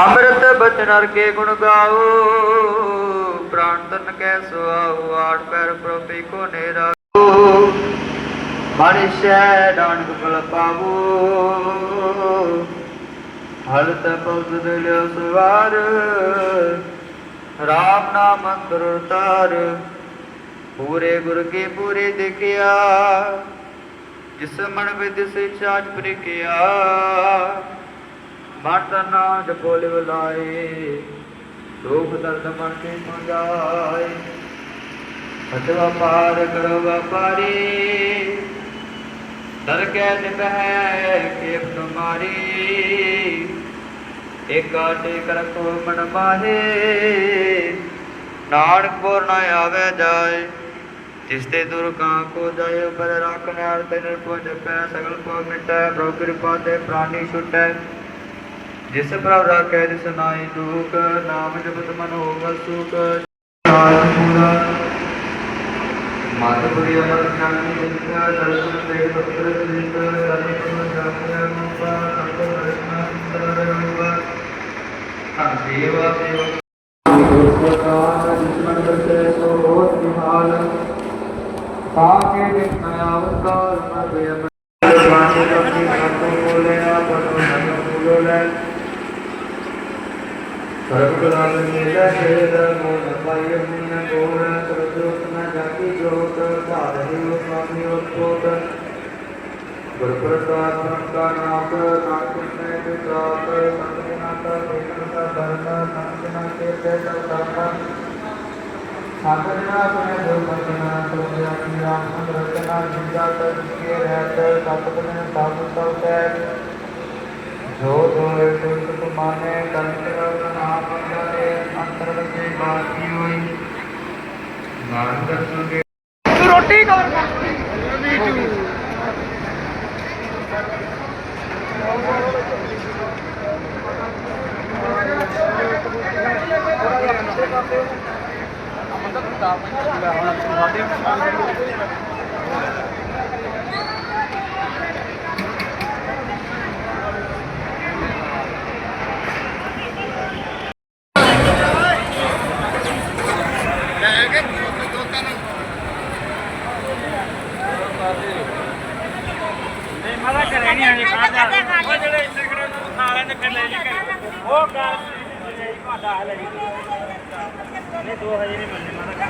ਅੰਮ੍ਰਿਤ ਬਚਨ ਹਰ ਗੁਣ ਗਾਓ ਪ੍ਰਾਨ ਤਨ ਕੈ ਸੁਆਓ ਆਠ ਪੈਰ ਪ੍ਰਭੇ ਕੋ ਨੇਰਾ ਮਨਿਸ਼ੈ ਨਾਨਕ ਫਲ ਪਾਵੋ ਹਲਤ ਪਉਦ ਲਿਓ ਸਵਾਰ, ਰਾਮ ਨਾਮ ਅੰਤਰ ਤਾਰ ਪੂਰੇ ਗੁਰ ਕੀ ਪੂਰੇ ਦੇਖਿਆ, ਜਿਸ ਮਨ ਵਿਦ ਸੇ ਚਾਜ ਪ੍ਰਿਕਿਆ ਮਨ ਨਾ ਜਪੋਲ ਬੁਲਾਏ ਦੁਖ ਦਰਦ ਮਨ ਕੇ ਮੰਗਾਏ। ਸਤਵਾ ਪਾਰ ਕਰੋ ਵਪਾਰੀ ਦਰ ਕੈ ਨਿਭੈ ਕੇਪ ਤੁਮਾਰੀ ਏਕਾ ਟੇਕ ਰਖੋ ਮਨ ਮਾਹੇ ਨਾਨਕ ਪੁਰ ਨ ਆਵੇ ਜਾਏ। ਜਿਸ ਤੇ ਦੁਰ ਕਾਂ ਕੋ ਜਾਏ ਪਰ ਰੱਖ ਨਾਰ ਤੇ ਨਿਰਭਉ ਜਪੈ ਸਗਲ ਕੋ ਮਿਟੈ, ਪ੍ਰਭੂ ਕਿਰਪਾ ਤੇ ਪ੍ਰਾਨੀ ਛੁਟੈ। ਜਿਸ ਪ੍ਰਭ ਰਾਖੈ ਜਿਸ ਨਾਈ ਦੁਖ ਨਾਮ ਜਪਤ ਮਨ ਹੋਵ ਸੁਖ ਨਾਮ ਪੂਰਾ ਮਾਤ ਪੁਰੀ ਅਮਰ ਖਾਨੀ ਜਿਨਕਾ ਦਰਸ਼ਨ ਦੇ ਪਤਰ ਜਿਤ ਕਰਨੀ ਜਾਪਿਆ ਰੂਪਾ ਸੰਤੋ ਰਸਨਾ ਸੁੰਦਰ ਰੂਪਾ ਹਰ ਦੇਵਾ ਦੇਵਾ ਗੁਰਪ੍ਰਸਾਦ ਜਿਸ ਮਨ ਬਸੇ ਸੋ ਹੋਤ ਨਿਹਾਲ ਤਾਕੇ ਜਿਤ ਅਵਤਾਰ ਮਰਵੇ ਬਾਣੀ ਕਪੀ ਸੰਤੋ ਬੋਲਿਆ ਬਨੋ ਨਮ ਬੋਲੇ ਸਰਬ ਕਲਾਲ ਮੇਲਾ ਖੇਦ ਮੋਨ ਪਾਇ ਮੁਨ ਗੋਰ ਸਰਜੋਤ ਨ ਜਾਤੀ ਜੋਤ ਧਾਰਿ ਹੋ ਸੁਆਮੀ ਉਤਪੋਤ ਗੁਰ ਪ੍ਰਸਾਦ ਸੰਤਾ ਨਾਮ ਨਾਮ ਨੇ ਵਿਸਾਤ ਸੰਤ ਨਾਤਾ ਬੇਕਨ ਦਾ ਦਰਨਾ ਸੰਤ ਨਾ ਕੇ ਤੇ ਦਰਨਾ ਸਾਗਰ ਨਾ ਸੁਨੇ ਜੋ ਬੰਦਨਾ ਤੁਮ ਆਪਣੀ ਰਾਮ ਸੰਰਚਨਾ ਜਿੰਦਾ ਤਰ ਕੇ ਰਹਿਤ ਸਤਿ ਨੇ ਸਭ ਸਭ ਕੈ ਜੋ ਜੋ ਸੁਖ ਸੁਖ ਮਾਨੇ ਕੰਤਰ ਨਾਮ ਬੰਦਨੇ ਅੰਤਰ ਵਿੱਚ ਬਾਤੀ ਹੋਈ ਨਾਨਕ ਦਰਸ਼ਨ ਕੇ ਰੋਟੀ ਕਵਰ ਕਰ ਨਹੀਂ ਮਾਰਾ ਕਰੇ ਨਹੀਂ ਆਣੀ ਖਾਦਾ ਉਹ ਜਿਹੜੇ ਇੰਦਰ ਕਰੇ ਨੂੰ। ਖਾ ਲੈਂਦੇ ਫਿਰ ਲੈ ਲਈ ਘਰੇ ਉਹ ਗੱਲ ਨਹੀਂ ਭਾਦਾ ਹੈ ਲਈ ਨਹੀਂ ਦੋ ਹਜੇ ਨਹੀਂ ਮਿਲਨੇ ਮਾਰਾ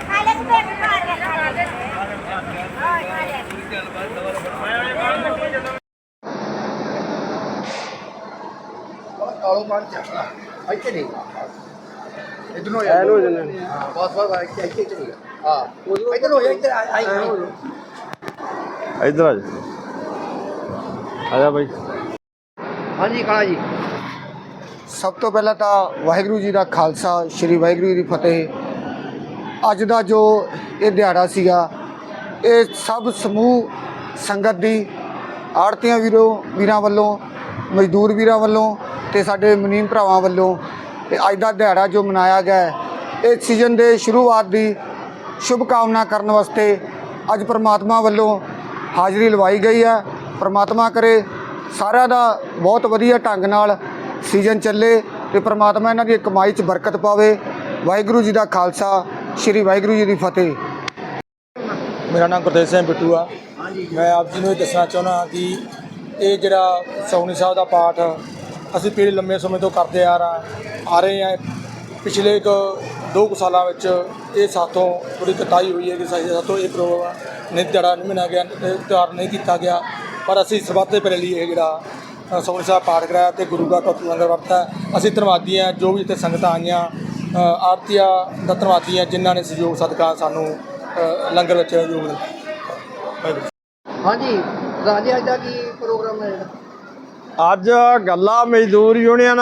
ਹਾਂ ਕਾਲੋ ਮਾਰ ਚੱਕਣਾ ਇੱਥੇ ਨਹੀਂ ਇਧਰ ਹੋ। ਜਨੇ ਹਾਂ ਬਸ ਬਸ ਇੱਥੇ ਇੱਥੇ ਚਲੀ ਹਾਂ ਇਧਰ ਹੋ ਜਾ ਇੱਧਰ ਆਈ ਇੱਧਰ ਆ ਜਾ। ਆ ਜਾ ਬਾਈ। ਹਾਂਜੀ, ਕਾਲਾ ਜੀ। ਸਭ ਤੋਂ ਪਹਿਲਾਂ ਤਾਂ ਵਾਹਿਗੁਰੂ ਜੀ ਦਾ ਖਾਲਸਾ, ਸ੍ਰੀ ਵਾਹਿਗੁਰੂ ਜੀ ਦੀ ਫਤਿਹ। ਅੱਜ ਦਾ ਜੋ ਇਹ ਦਿਹਾੜਾ ਸੀਗਾ, ਇਹ ਸਭ ਸਮੂਹ, ਸੰਗਤ ਦੀ ਆੜਤੀਆਂ ਵੀਰੋ, ਵੀਰਾਂ ਵੱਲੋਂ, ਮਜ਼ਦੂਰ ਵੀਰਾਂ ਵੱਲੋਂ ਤੇ ਸਾਡੇ ਮਨੀਮ ਭਰਾਵਾਂ ਵੱਲੋਂ ਤੇ ਅੱਜ ਦਾ ਦਿਹਾੜਾ ਜੋ ਮਨਾਇਆ ਗਿਆ ਇਹ ਸੀਜ਼ਨ ਦੇ ਸ਼ੁਰੂਆਤ ਦੀ ਸ਼ੁਭ ਕਾਮਨਾ ਕਰਨ ਵਾਸਤੇ ਅੱਜ ਪ੍ਰਮਾਤਮਾ ਵੱਲੋਂ ਹਾਜ਼ਰੀ ਲਵਾਈ ਗਈ ਹੈ। ਪ੍ਰਮਾਤਮਾ ਕਰੇ ਸਾਰਿਆਂ ਦਾ ਬਹੁਤ ਵਧੀਆ ਢੰਗ ਨਾਲ ਸੀਜ਼ਨ ਚੱਲੇ ਤੇ ਪ੍ਰਮਾਤਮਾ ਇਹਨਾਂ ਦੀ ਕਮਾਈ 'ਚ ਬਰਕਤ ਪਾਵੇ। ਵਾਹਿਗੁਰੂ ਜੀ ਦਾ ਖਾਲਸਾ, ਸ੍ਰੀ ਵਾਹਿਗੁਰੂ ਜੀ ਦੀ ਫਤਿਹ। ਮੇਰਾ ਨਾਮ ਗੁਰਦੇਵ ਸਿੰਘ ਬਿੱਟੂ ਆ। ਮੈਂ ਆਪ ਜੀ ਨੂੰ ਇਹ ਦੱਸਣਾ ਚਾਹੁੰਦਾ ਕਿ ਇਹ ਜਿਹੜਾ ਸੌਣੀ ਸਾਹਿਬ ਦਾ ਪਾਠ ਅਸੀਂ ਪੀੜੀ ਲੰਮੇ ਸਮੇਂ ਤੋਂ ਕਰਦੇ ਆ ਰਾ ਆ ਰਹੇ ਆ ਪਿਛਲੇ ਇੱਕ ਦੋ ਕੁ ਸਾਲਾਂ ਵਿੱਚ ਇਹ ਸਾਥੋਂ ਥੋੜੀ ਕਤਾਈ ਹੋਈ ਹੈ ਕਿ ਸਾਡੇ ਸਾਥੋਂ ਇਹ ਪ੍ਰੋਗਰਾਮ ਨਹੀਂ ਦਿਹਾੜਾ ਨਹੀਂ ਮਨਾਇਆ ਗਿਆ ਤਿਆਰ ਨਹੀਂ ਕੀਤਾ ਗਿਆ। ਪਰ ਅਸੀਂ ਸਬੱਤ ਦੇ ਲਈ ਇਹ ਜਿਹੜਾ ਸੌਣੀ ਸਾਹਿਬ ਪਾਠ ਕਰਾਇਆ ਤੇ ਗੁਰੂ ਦਾ ਕਤੂ ਲੰਗਰ ਵਰਤਾ ਅਸੀਂ ਧੰਨਵਾਦੀ ਹਾਂ ਜੋ ਵੀ ਇੱਥੇ ਸੰਗਤਾਂ ਆਈਆਂ ਆਰਤੀਆ ਦਾ ਧੰਨਵਾਦੀ ਹਾਂ ਜਿਨ੍ਹਾਂ ਨੇ ਸਹਿਯੋਗ ਸਦਕਾ ਸਾਨੂੰ ਲੰਗਰ ਵਿੱਚ ਯੋਗ ਦਿੱਤਾ। ਵਾਹਿਗੁਰੂ ਹਾਂਜੀ ਰਾਜੇ ਅੱਜ ਦਾ ਕੀ ਪ੍ਰੋਗਰਾਮ ਹੈ ਅੱਜ ਗੱਲਾ ਮਜ਼ਦੂਰ ਯੂਨੀਅਨ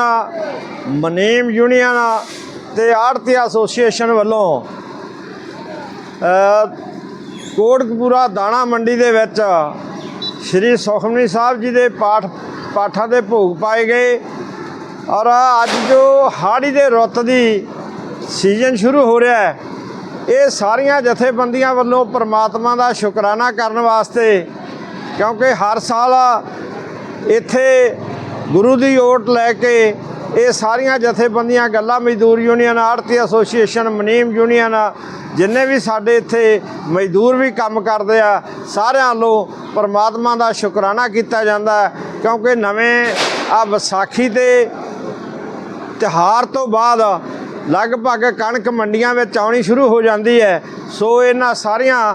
ਮਨੀਮ ਯੂਨੀਅਨ ਤੇ ਆੜਤੀ ਐਸੋਸੀਏਸ਼ਨ ਵੱਲੋਂ ਕੋਟਕਪੂਰਾ ਦਾਣਾ ਮੰਡੀ ਦੇ ਵਿੱਚ ਸ੍ਰੀ ਸੁਖਮਨੀ ਸਾਹਿਬ ਜੀ ਦੇ ਪਾਠ, ਪਾਠਾਂ ਦੇ ਭੋਗ ਪਾਏ ਗਏ। ਔਰ ਅੱਜ ਜੋ ਹਾੜੀ ਦੇ ਰੁੱਤ ਦੀ ਸੀਜ਼ਨ ਸ਼ੁਰੂ ਹੋ ਰਿਹਾ ਹੈ, ਇਹ ਸਾਰੀਆਂ ਜਥੇਬੰਦੀਆਂ ਵੱਲੋਂ ਪ੍ਰਮਾਤਮਾ ਦਾ ਸ਼ੁਕਰਾਨਾ ਕਰਨ ਵਾਸਤੇ, ਕਿਉਂਕਿ ਹਰ ਸਾਲ ਇੱਥੇ ਗੁਰੂ ਦੀ ਓਟ ਲੈ ਕੇ ਇਹ ਸਾਰੀਆਂ ਜਥੇਬੰਦੀਆਂ, ਗੱਲਾਂ ਮਜ਼ਦੂਰ ਯੂਨੀਅਨ, ਆੜਤੀ ਐਸੋਸੀਏਸ਼ਨ, ਮਨੀਮ ਯੂਨੀਅਨ ਜਿੰਨੇ ਵੀ ਸਾਡੇ ਇੱਥੇ ਮਜ਼ਦੂਰ ਵੀ ਕੰਮ ਕਰਦੇ ਆ, ਸਾਰਿਆਂ ਵੱਲੋਂ ਪਰਮਾਤਮਾ ਦਾ ਸ਼ੁਕਰਾਨਾ ਕੀਤਾ ਜਾਂਦਾ ਕਿਉਂਕਿ ਨਵੇਂ ਆ ਵਿਸਾਖੀ ਤੇ ਤਿਉਹਾਰ ਤੋਂ ਬਾਅਦ ਲਗਭਗ ਕਣਕ ਮੰਡੀਆਂ ਵਿੱਚ ਆਉਣੀ ਸ਼ੁਰੂ ਹੋ ਜਾਂਦੀ ਹੈ। ਸੋ ਇਹਨਾਂ ਸਾਰੀਆਂ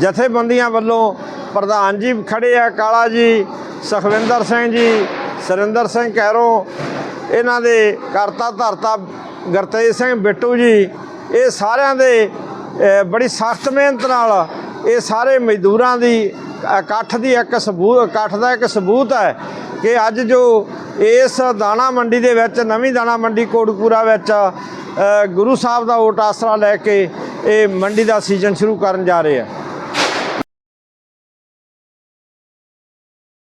ਜਥੇਬੰਦੀਆਂ ਵੱਲੋਂ ਪ੍ਰਧਾਨ ਜੀ ਖੜੇ ਆ, ਕਾਲਾ ਜੀ, ਸੁਖਵਿੰਦਰ ਸਿੰਘ ਜੀ, ਸਰਿੰਦਰ ਸਿੰਘ ਕੈਰੋਂ ਇਹਨਾਂ ਦੇ ਕਰਤਾ ਧਰਤਾ ਗੁਰਤੇਜ ਸਿੰਘ ਬਿੱਟੂ ਜੀ, ਇਹ ਸਾਰਿਆਂ ਦੇ ਬੜੀ ਸਖਤ ਮਿਹਨਤ ਨਾਲ ਇਹ ਸਾਰੇ ਮਜ਼ਦੂਰਾਂ ਦੀ ਇਕੱਠ ਦੀ ਇੱਕ ਸਬੂਤ ਇਕੱਠ ਦਾ ਇੱਕ ਸਬੂਤ ਹੈ ਕਿ ਅੱਜ ਜੋ ਇਸ ਦਾਣਾ ਮੰਡੀ ਦੇ ਵਿੱਚ, ਨਵੀਂ ਦਾਣਾ ਮੰਡੀ ਕੋਟਕਪੂਰਾ ਵਿੱਚ ਗੁਰੂ ਸਾਹਿਬ ਦਾ ਓਟ ਆਸਰਾ ਲੈ ਕੇ ਇਹ ਮੰਡੀ ਦਾ ਸੀਜ਼ਨ ਸ਼ੁਰੂ ਕਰਨ ਜਾ ਰਹੇ ਆ।